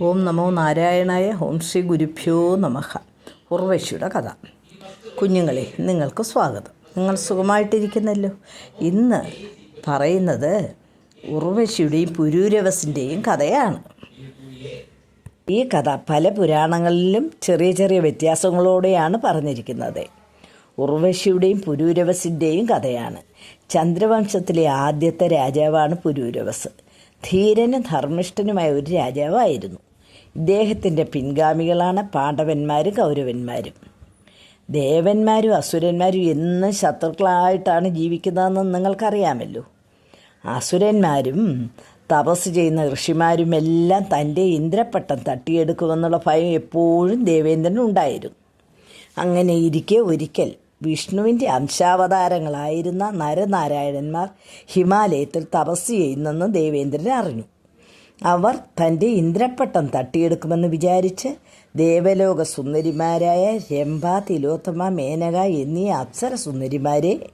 ഓം നമോ നാരായണായ ഓം ശ്രീ ഗുരുഭ്യോ നമഃ. ഉർവശിയുടെ കഥ. കുഞ്ഞുങ്ങളെ നിങ്ങൾക്ക് സ്വാഗതം. നിങ്ങൾ സുഖമായിട്ടിരിക്കുന്നല്ലോ? ഇന്ന് പറയുന്നത് ഉർവശിയുടെയും പുരൂരവസിന്റെയും കഥയാണ്. ഈ കഥ പല പുരാണങ്ങളിലും ചെറിയ ചെറിയ വ്യത്യാസങ്ങളോടെയാണ് പറഞ്ഞിരിക്കുന്നത്. ഉർവശിയുടെയും പുരൂരവസിന്റെയും കഥയാണ്. ചന്ദ്രവംശത്തിലെ ആദ്യത്തെ രാജാവാണ് പുരൂരവസ്. ധീരനും ധർമ്മിഷ്ഠനുമായ ഒരു രാജാവായിരുന്നു. ഇദ്ദേഹത്തിന്റെ പിൻഗാമികളാണ് പാണ്ഡവന്മാരും കൗരവന്മാരും. ദേവന്മാരും അസുരന്മാരും എന്നും ശത്രുക്കളായിട്ടാണ് ജീവിക്കുന്നതെന്ന് നിങ്ങൾക്കറിയാമല്ലോ. അസുരന്മാരും തപസ് ചെയ്യുന്ന ഋഷിമാരും എല്ലാം തന്റെ ഇന്ദ്രപ്പട്ടം തട്ടിയെടുക്കുമെന്നുള്ള ഭയം എപ്പോഴും ദേവേന്ദ്രനുണ്ടായിരുന്നു അങ്ങനെ ഇരിക്കെ ഒരിക്കൽ വിഷ്ണുവിന്റെ അംശാവതാരങ്ങളായിരുന്ന നരനാരായണന്മാർ ഹിമാലയത്തിൽ തപസ് ചെയ്യുന്നെന്ന് ദേവേന്ദ്രൻ അറിഞ്ഞു. അവർ തന്റെ ഇന്ദ്രപ്പട്ടം തട്ടിയെടുക്കുമെന്ന് വിചാരിച്ച് ദേവലോക സുന്ദരിമാരായ രംഭ തിലോത്തമ മേനക എന്നീ അപ്സര സുന്ദരിമാരെ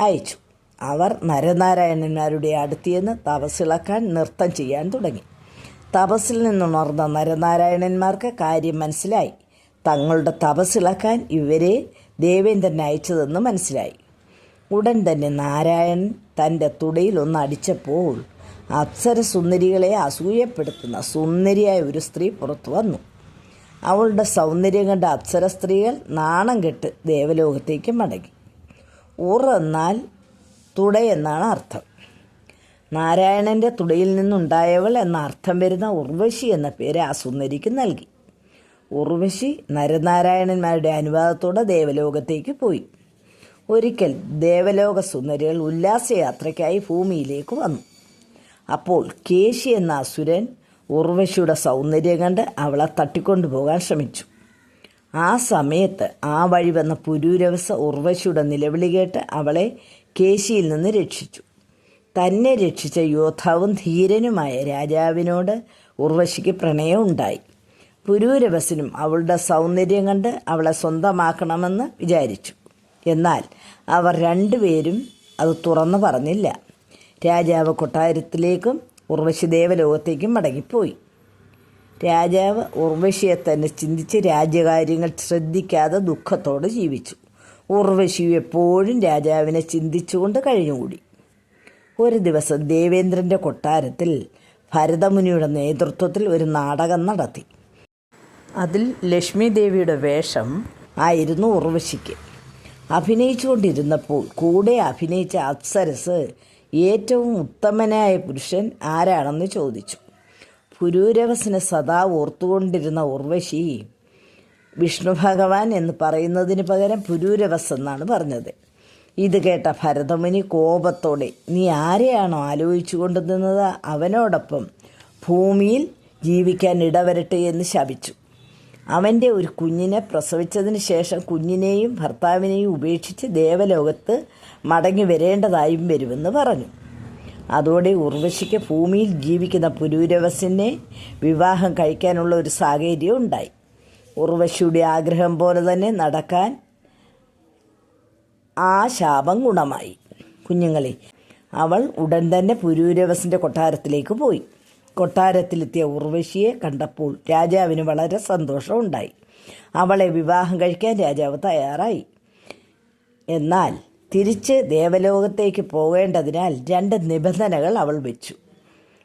അയച്ചു. അവർ നരനാരായണന്മാരുടെ അടുത്തുനിന്ന് തപസ്സിളക്കാൻ നൃത്തം ചെയ്യാൻ തുടങ്ങി. തപസ്സിൽ നിന്നുണർന്ന നരനാരായണന്മാർക്ക് കാര്യം മനസ്സിലായി. തങ്ങളുടെ തപസ്സിളക്കാൻ ഇവരെ ദേവേന്ദ്രൻ അയച്ചതെന്ന് മനസ്സിലായി. ഉടൻ തന്നെ നാരായണൻ തന്റെ തുടയിലൊന്ന് അടിച്ചപ്പോൾ അപ്സര സുന്ദരികളെ അസൂയപ്പെടുത്തുന്ന സുന്ദരിയായ ഒരു സ്ത്രീ പുറത്തു വന്നു. അവളുടെ സൗന്ദര്യം കണ്ട അപ്സര സ്ത്രീകൾ നാണം കെട്ട് ദേവലോകത്തേക്ക് മടങ്ങി. ഉറന്നാൽ തുടയെന്നാണ് അർത്ഥം. നാരായണന്റെ തുടയിൽ നിന്നുണ്ടായവൾ എന്ന അർത്ഥം വരുന്ന ഉർവശി എന്ന പേര് ആ സുന്ദരിക്ക് നൽകി. ഉർവശി നരനാരായണന്മാരുടെ അനുവാദത്തോടെ ദേവലോകത്തേക്ക് പോയി. ഒരിക്കൽ ദേവലോക സുന്ദരികൾ ഉല്ലാസയാത്രയ്ക്കായി ഭൂമിയിലേക്ക് വന്നു. അപ്പോൾ കേശി എന്ന അസുരൻ ഉർവശിയുടെ സൗന്ദര്യം കണ്ട് അവളെ തട്ടിക്കൊണ്ടുപോകാൻ ശ്രമിച്ചു. ആ സമയത്ത് ആ വഴി വന്ന പുരൂരവസ ഉർവശിയുടെ നിലവിളി കേട്ട് അവളെ കേശിയിൽ നിന്ന് രക്ഷിച്ചു. തന്നെ രക്ഷിച്ച യോദ്ധാവും ധീരനുമായ രാജാവിനോട് ഉർവശിക്ക് പ്രണയമുണ്ടായി. പുരൂരവസനും അവളുടെ സൗന്ദര്യം കണ്ട് അവളെ സ്വന്തമാക്കണമെന്ന് വിചാരിച്ചു. എന്നാൽ അവർ രണ്ടുപേരും അത് തുറന്നു പറഞ്ഞില്ല. രാജാവ് കൊട്ടാരത്തിലേക്കും ഉർവശി ദേവലോകത്തേക്കും മടങ്ങിപ്പോയി. രാജാവ് ഉർവശിയെ തന്നെ ചിന്തിച്ച് രാജ്യകാര്യങ്ങൾ ശ്രദ്ധിക്കാതെ ദുഃഖത്തോടെ ജീവിച്ചു. ഉർവശി എപ്പോഴും രാജാവിനെ ചിന്തിച്ചുകൊണ്ട് കഴിഞ്ഞുകൂടി. ഒരു ദിവസം ദേവേന്ദ്രന്റെ കൊട്ടാരത്തിൽ ഭരതമുനിയുടെ നേതൃത്വത്തിൽ ഒരു നാടകം നടത്തി. അതിൽ ലക്ഷ്മി ദേവിയുടെ വേഷം ആയിരുന്നു ഉർവശിക്ക്. അഭിനയിച്ചുകൊണ്ടിരുന്നപ്പോൾ കൂടെ അഭിനയിച്ച അപ്സരസ് ഏറ്റവും ഉത്തമനായ പുരുഷൻ ആരാണെന്ന് ചോദിച്ചു. പുരൂരവസിനെ സദാ ഓർത്തുകൊണ്ടിരുന്ന ഉർവശി വിഷ്ണു ഭഗവാൻ എന്ന് പറയുന്നതിന് പകരം പുരൂരവസ് എന്നാണ് പറഞ്ഞത്. ഇത് കേട്ട ഭരതമുനി കോപത്തോടെ നീ ആരെയാണോ ആലോചിച്ചു കൊണ്ടുനിന്നത് അവനോടൊപ്പം ഭൂമിയിൽ ജീവിക്കാൻ ഇടവരട്ടെ എന്ന് ശപിച്ചു. അവന്റെ ഒരു കുഞ്ഞിനെ പ്രസവിച്ചതിന് ശേഷം കുഞ്ഞിനെയും ഭർത്താവിനെയും ഉപേക്ഷിച്ച് ദേവലോകത്ത് മടങ്ങി വരേണ്ടതായും വരുമെന്ന് പറഞ്ഞു. അതോടെ ഉർവശിക്ക് ഭൂമിയിൽ ജീവിക്കുന്ന പുരൂരവസിനെ വിവാഹം കഴിക്കാനുള്ള ഒരു സാഹചര്യം ഉണ്ടായി. ഉർവശിയുടെ ആഗ്രഹം പോലെ തന്നെ നടക്കാൻ ആ ശാപം ഗുണമായി. കുഞ്ഞുങ്ങളെ അവൾ ഉടൻ തന്നെ പുരൂരവസിന്റെ കൊട്ടാരത്തിലേക്ക് പോയി. കൊട്ടാരത്തിലെത്തിയ ഉർവശിയെ കണ്ടപ്പോൾ രാജാവിന് വളരെ സന്തോഷമുണ്ടായി. അവളെ വിവാഹം കഴിക്കാൻ രാജാവ് തയ്യാറായി. എന്നാൽ തിരിച്ച് ദേവലോകത്തേക്ക് പോകേണ്ടതിനാൽ രണ്ട് നിബന്ധനകൾ അവൾ വെച്ചു.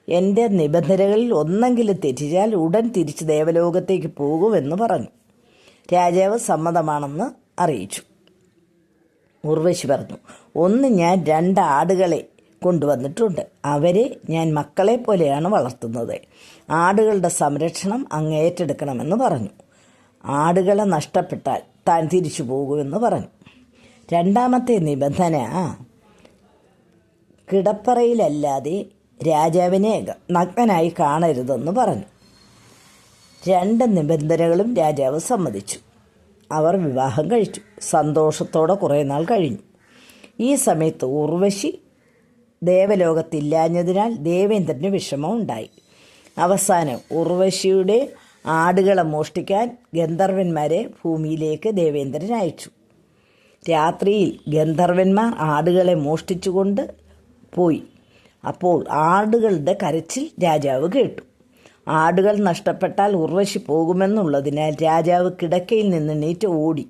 എന്റെ നിബന്ധനകളിൽ ഒന്നെങ്കിലും തെറ്റിച്ചാൽ ഉടൻ തിരിച്ച് ദേവലോകത്തേക്ക് പോകുമെന്ന് പറഞ്ഞു. രാജാവ് സമ്മതമാണെന്ന് അറിയിച്ചു. ഉർവശി പറഞ്ഞു ഒന്ന് ഞാൻ രണ്ട് ആടുകളെ കൊണ്ടുവന്നിട്ടുണ്ട്. അവരെ ഞാൻ മക്കളെ പോലെയാണ് വളർത്തുന്നത്. ആടുകളുടെ സംരക്ഷണം അങ്ങ് ഏറ്റെടുക്കണമെന്ന് പറഞ്ഞു. ആടുകളെ നഷ്ടപ്പെട്ടാൽ താൻ തിരിച്ചു പോകുമെന്ന് പറഞ്ഞു. രണ്ടാമത്തെ നിബന്ധന കിടപ്പറയിലല്ലാതെ രാജാവിനെ നഗ്നനായി കാണരുതെന്ന് പറഞ്ഞു. രണ്ട് നിബന്ധനകളും രാജാവ് സമ്മതിച്ചു. അവർ വിവാഹം കഴിച്ചു. സന്തോഷത്തോടെ കുറേ നാൾ കഴിഞ്ഞു. ഈ സമയത്ത് ഉർവശി ദേവലോകത്തില്ലാഞ്ഞതിനാൽ ദേവേന്ദ്രന് വിഷമം ഉണ്ടായി അവസാനം ഉർവശിയുടെ ആടുകളെ മോഷ്ടിക്കാൻ ഗന്ധർവന്മാരെ ഭൂമിയിലേക്ക് ദേവേന്ദ്രൻ അയച്ചു. രാത്രിയിൽ ഗന്ധർവന്മാർ ആടുകളെ മോഷ്ടിച്ചുകൊണ്ട് പോയി. അപ്പോൾ ആടുകളുടെ കരച്ചിൽ രാജാവ് കേട്ടു. ആടുകൾ നഷ്ടപ്പെട്ടാൽ ഉർവശി പോകുമെന്നുള്ളതിനാൽ രാജാവ് കിടക്കയിൽ നിന്ന് നീറ്റ് ഓടി.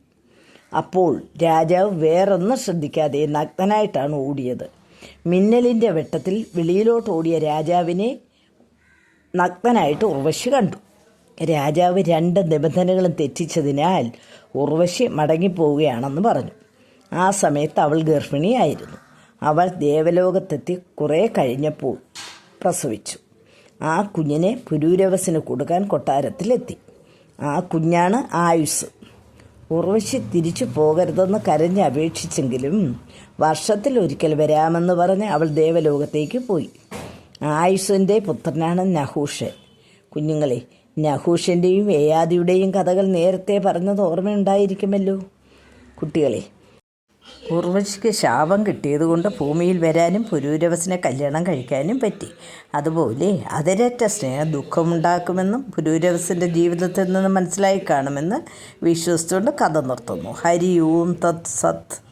അപ്പോൾ രാജാവ് വേറൊന്നും ശ്രദ്ധിക്കാതെ നഗ്നനായിട്ടാണ് ഓടിയത്. മിന്നലിന്റെ വെട്ടത്തിൽ വെളിയിലോട്ട് ഓടിയ രാജാവിനെ നഗ്നനായിട്ട് ഉർവശി കണ്ടു. രാജാവ് രണ്ട് നിബന്ധനകളും തെറ്റിച്ചതിനാൽ ഉർവശി മടങ്ങിപ്പോവുകയാണെന്ന് പറഞ്ഞു. ആ സമയത്ത് അവൾ ഗർഭിണിയായിരുന്നു. അവൾ ദേവലോകത്തെത്തി കുറേ കഴിഞ്ഞപ്പോൾ പ്രസവിച്ചു. ആ കുഞ്ഞിനെ പുരൂരവസിന് കൊടുക്കാൻ കൊട്ടാരത്തിലെത്തി. ആ കുഞ്ഞാണ് ആയുസ്. ഉർവശി തിരിച്ചു പോകരുതെന്ന് കരഞ്ഞ് അപേക്ഷിച്ചെങ്കിലും വർഷത്തിൽ ഒരിക്കൽ വരാമെന്ന് പറഞ്ഞ് അവൾ ദേവലോകത്തേക്ക് പോയി. ആയുസിന്റെ പുത്രനാണ് നഹൂഷൻ കുഞ്ഞുങ്ങളെ നഹൂഷന്റെയും ഏയാദിയുടെയും കഥകൾ നേരത്തെ പറഞ്ഞത് ഓർമ്മയുണ്ടായിരിക്കുമല്ലോ. കുട്ടികളെ ഉർവശിക്ക് ശാപം കിട്ടിയതുകൊണ്ട് ഭൂമിയിൽ വരാനും പുരൂരവസിനെ കല്യാണം കഴിക്കാനും പറ്റി. അതുപോലെ അതിരറ്റ സ്നേഹ ദുഃഖമുണ്ടാക്കുമെന്നും പുരൂരവസിന്റെ ജീവിതത്തിൽ നിന്ന് മനസ്സിലായി കാണുമെന്ന് വിശ്വസിച്ചുകൊണ്ട് കഥ നിർത്തുന്നു. ഹരി ഓം തത് സത്.